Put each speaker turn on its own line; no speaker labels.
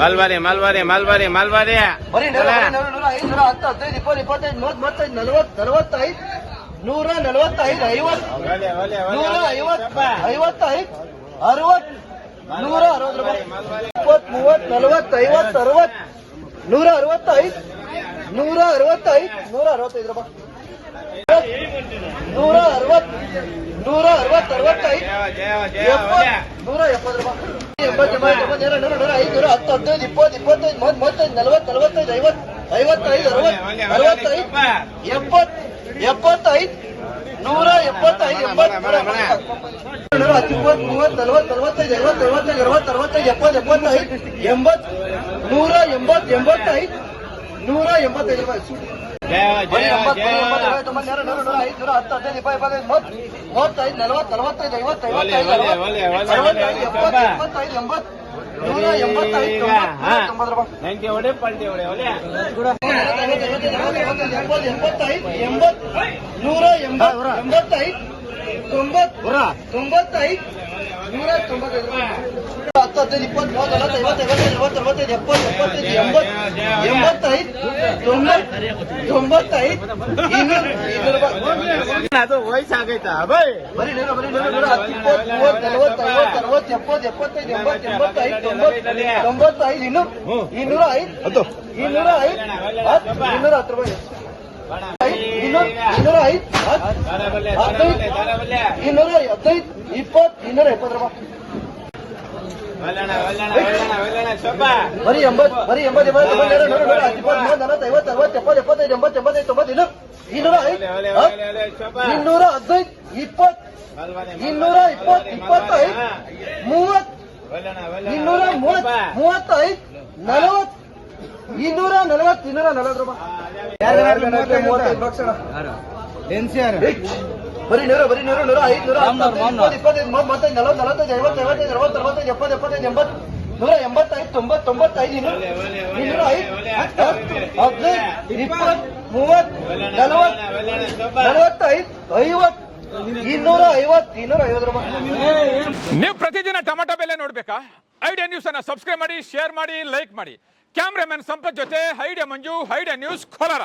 ಮಲ್ಬಾರಿ ಮಲ್ಬಾರಿ ಮಲ್ಬಾರಿ
ಬರೀ ನೀರು ನಲವತ್ತೈದು ಐವತ್ತು. ನೂರ ಐವತ್ತು ಐವತ್ತೈದು ಅರವತ್ತು ನೂರ ಅರವತ್ತು ರೂಪಾಯಿ. ಇಪ್ಪತ್ತು ಮೂವತ್ತು ನಲವತ್ತು ಐವತ್ತು ಅರವತ್ತು ನೂರ ಅರವತ್ತೈದು ನೂರ ಅರವತ್ತೈದು ನೂರ ಅರವತ್ತೈದು ರೂಪಾಯಿ. ನೂರ ಅರವತ್ತು ನೂರ ಅರವತ್ತು ಅರವತ್ತೈದು ಎಪ್ಪತ್ತು ನೂರ ಎಪ್ಪತ್ತು ರೂಪಾಯಿ ಹತ್ತು ಹದಿನೈದು ಇಪ್ಪತ್ತು ಇಪ್ಪತ್ತೈದು ಮೂವತ್ತು ಮೂವತ್ತೈದು ನಲವತ್ತು ನಲವತ್ತೈದು ಐವತ್ತು ಐವತ್ತೈದು ಅರವತ್ತು ಅರವತ್ತೈದು ಎಪ್ಪತ್ತು ಎಪ್ಪತ್ತೈದು ನೂರ ಎಪ್ಪತ್ತೈದು ನೂರ ನೂರ ಹತ್ತು ಇಪ್ಪತ್ತು ಮೂವತ್ತು ನಲವತ್ತು ನಲವತ್ತೈದು ಐವತ್ತು ಐವತ್ತೈದು ಅರವತ್ತು ಅರವತ್ತೈದು ಎಪ್ಪತ್ತು ಎಪ್ಪತ್ತೈದು ಎಂಬತ್ತು ನೂರ ಎಂಬತ್ತು ಎಂಬತ್ತೈದು ನೂರ ಎಂಬತ್ತೈದು ರೂಪಾಯಿ ಮೂವತ್ತೈದು, ನಲವತ್ತು, ನಲವತ್ತೈದು, ಐವತ್ತೈದು, ಎಪ್ಪತ್ತೈದು, ಎಂಬತ್ತು, ನೂರ ಎಂಬತ್ತೈದು.
ನಂಗೆ ಒಡೆ ಪಲ್ಟಿ ಒಡೆ ಒಲೆ
ಎಂಬತ್ತೈದು, ಎಂಬತ್ತು, ನೂರ ಎಂಬತ್ತು, ಎಂಬತ್ತೈದು, ತೊಂಬತ್ತು, ತೊಂಬತ್ತೈದು, ನೂರ ತೊಂಬತ್ತೈದು ರೂಪಾಯಿ. ಹತ್ತು ಹದಿನೈದು ಇಪ್ಪತ್ತು ಮೂವತ್ತು ಐವತ್ತು ಐವತ್ತೈದು ಅರವತ್ತು ಅರವತ್ತೈದು ಎಪ್ಪತ್ತು ಎಪ್ಪತ್ತೈದು ಎಂಬತ್ತು ಎಂಬತ್ತೈದು ತೊಂಬತ್ತು ತೊಂಬತ್ತೈದು
ಅದು ವಯಸ್ಸಾಗೈತಾ ಬೈ!
ಬರೀ ನೀರು ಬರೀ ನೀರು ನೂರ ಹತ್ತು ಇಪ್ಪತ್ತು ಮೂವತ್ತು ನಲವತ್ತು ಐವತ್ತು ಅರವತ್ತು ಎಪ್ಪತ್ತು ಎಪ್ಪತ್ತೈದು ಎಂಬತ್ತು ಎಂಬತ್ತೈದು ತೊಂಬತ್ತು ತೊಂಬತ್ತೈದು ಇನ್ನೂರು ಇನ್ನೂರ ಐದು ಇನ್ನೂರ ಐದು ಹತ್ತು ಇನ್ನೂರ ಹತ್ತು ರೂಪಾಯಿ. ಇನ್ನೂರು ಇನ್ನೂರ ಐದು ಇನ್ನೂರ ಹದಿನೈದು ಇಪ್ಪತ್ತು, ಇನ್ನೂರ ಎಪ್ಪತ್ತು ರೂಪಾಯಿ
ಒಲ್ಲಣ ಒಲ್ಲಣ ಒಲ್ಲಣ ಒಲ್ಲಣ ಸೊಪ್ಪ
ಬರೀ ಎಂಬತ್ ಬರೀ ಎಂಬತ್ ಎಂಬತ್ತು ಎಪ್ಪತ್ತು ಎಪ್ಪತ್ತೈದು ಎಂಬತ್ತು ಎಂಬತ್ತೈದು ತೊಂಬತ್ತು, ಇನ್ನೂರು. ಇನ್ನೂರ ಐದು ಇನ್ನೂರ ಹದಿನೈದು, ಇಪ್ಪತ್ತು, ಇನ್ನೂರ ಇಪ್ಪತ್ತು, ಇಪ್ಪತ್ತೈದು, ಮೂವತ್ತು, ಇನ್ನೂರ ಮೂವತ್ತು, ಮೂವತ್ತೈದು, ನಲವತ್ತು ಇನ್ನೂರ ನಲವತ್ತು ಇನ್ನೂರ ನಲವತ್ತು ರೂಪಾಯಿ ಬರೀ ನೂರ ಬರೀ ನೂರ ನೂರ ಐದು ನೂರ ಹತ್ತು, ಇಪ್ಪತ್ತು ಇಪ್ಪತ್ತೈದು ಮೂವತ್ತು ಮೂವತ್ತೈದು ನಲವತ್ತು ನಲವತ್ತೈದು ಐವತ್ತು ಐವತ್ತೈದು ಅರವತ್ತು ಅರವತ್ತೈದು ಎಪ್ಪತ್ತು ಎಪ್ಪತ್ತೈದು ಎಂಬತ್ತು ನೂರ ಎಂಬತ್ತೈದು ತೊಂಬತ್ತು ತೊಂಬತ್ತೈದು ಇನ್ನೂರು ಇನ್ನೂರ ಐದು ಹದಿನೈದು ಇಪ್ಪತ್ತು ಮೂವತ್ತು ನಲವತ್ತು ನಲವತ್ತೈದು ಐವತ್ತು ಇನ್ನೂರ ಐವತ್ತು ಇನ್ನೂರ ಐವತ್ತು ರೂಪಾಯಿ
ನೀವು ಪ್ರತಿದಿನ ಟೊಮೆಟೊ ಬೆಲೆ ನೋಡ್ಬೇಕಾ ಐಡಿಯಾ ನ್ಯೂಸ್ ಅನ್ನ ಸಬ್ಸ್ಕ್ರೈಬ್ ಮಾಡಿ ಶೇರ್ ಮಾಡಿ ಲೈಕ್ ಮಾಡಿ ಕ್ಯಾಮ್ರಾಮನ್ ಸಂಪತ್ ಜೊತೆ ಹೈಡೆ ಮಂಜು ಹೈಡೆ ನ್ಯೂಸ್ ಕೋಲಾರ.